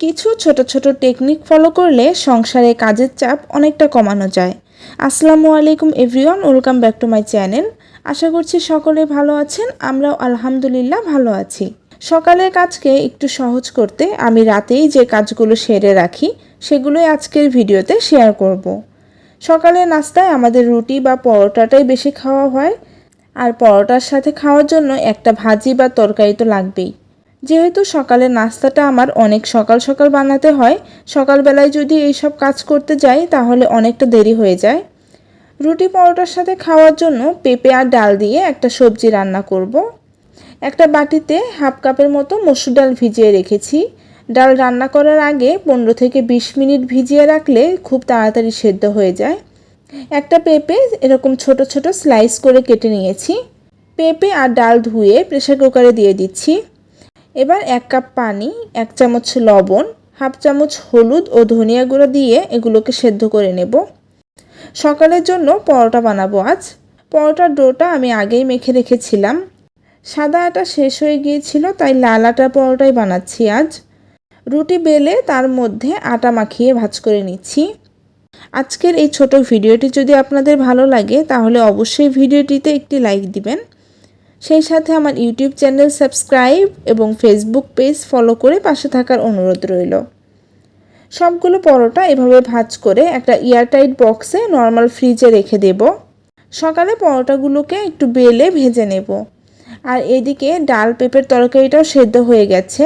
কিছু ছোট ছোট টেকনিক ফলো করলে সংসারে কাজের চাপ অনেকটা কমানো যায়। আসসালামু আলাইকুম everyone welcome back to my channel আশা করছি সকলে ভালো আছেন, আমরাও আলহামদুলিল্লাহ ভালো আছি। সকালের কাজকে একটু সহজ করতে আমি রাতেই যে কাজগুলো সেরে রাখি, সেগুলোই আজকের ভিডিওতে শেয়ার করব। সকালের নাস্তায় আমাদের রুটি বা পরোটাটাই বেশি খাওয়া হয়, আর পরোটার সাথে খাওয়ার জন্য একটা ভাজি বা তরকারি তো লাগবেই। যেহেতু সকালের নাস্তাটা আমার অনেক সকাল সকাল বানাতে হয়, সকালবেলায় যদি এইসব কাজ করতে যাই তাহলে অনেকটা দেরি হয়ে যায়। রুটি পরোটার সাথে খাওয়ার জন্য পেঁপে আর ডাল দিয়ে একটা সবজি রান্না করব। একটা বাটিতে হাফ কাপের মতো মসুর ডাল ভিজিয়ে রেখেছি। ডাল রান্না করার আগে পনেরো থেকে বিশ মিনিট ভিজিয়ে রাখলে খুব তাড়াতাড়ি সেদ্ধ হয়ে যায়। একটা পেঁপে এরকম ছোট ছোট স্লাইস করে কেটে নিয়েছি। পেঁপে আর ডাল ধুয়ে প্রেশার কুকারে দিয়ে দিচ্ছি। এবার এক কাপ পানি, এক চামচ লবণ, হাফ চামচ হলুদ ও ধনিয়া গুঁড়ো দিয়ে এগুলোকে সেদ্ধ করে নেব। সকালের জন্য পরোটা বানাবো আজ। পরোটার ডোটা আমি আগেই মেখে রেখেছিলাম। সাদা আটা শেষ হয়ে গিয়েছিল, তাই লাল আটা পরোটাই বানাচ্ছি আজ। রুটি বেলে তার মধ্যে আটা মাখিয়ে ভাজ করে নিচ্ছি। আজকের এই ছোট ভিডিওটি যদি আপনাদের ভালো লাগে, তাহলে অবশ্যই ভিডিওটিতে একটি লাইক দিবেন। সেই সাথে আমার ইউটিউব চ্যানেল সাবস্ক্রাইব এবং ফেসবুক পেজ ফলো করে পাশে থাকার অনুরোধ রইল। সবগুলো পরোটা এভাবে ভাজ করে একটা এয়ারটাইট বক্সে নর্মাল ফ্রিজে রেখে দেব। সকালে পরোটাগুলোকে একটু বেলে ভেজে নেব। আর এদিকে ডাল পেঁপের তরকারিটাও সেদ্ধ হয়ে গেছে।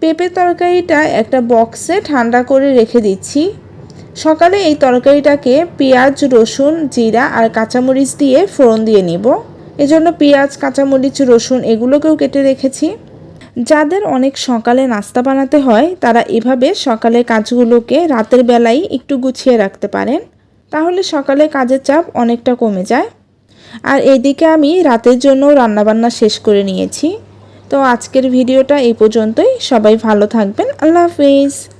পেঁপের তরকারিটা একটা বক্সে ঠান্ডা করে রেখে দিচ্ছি। সকালে এই তরকারিটাকে পেঁয়াজ, রসুন, জিরা আর কাঁচামরিচ দিয়ে ফোড়ন দিয়ে নিব। এজন্য পেঁয়াজ, কাঁচামরিচ, রসুন এগুলোকেও কেটে রেখেছি। যাদের অনেক সকালে নাস্তা বানাতে হয়, তারা এভাবে সকালে কাজগুলোকে রাতের বেলায় একটু গুছিয়ে রাখতে পারেন। তাহলে সকালে কাজের চাপ অনেকটা কমে যায়। আর এইদিকে আমি রাতের জন্য রান্নাবান্না শেষ করে নিয়েছি। তো আজকের ভিডিওটা এই পর্যন্তই। সবাই ভালো থাকবেন। আল্লাহ হাফিজ।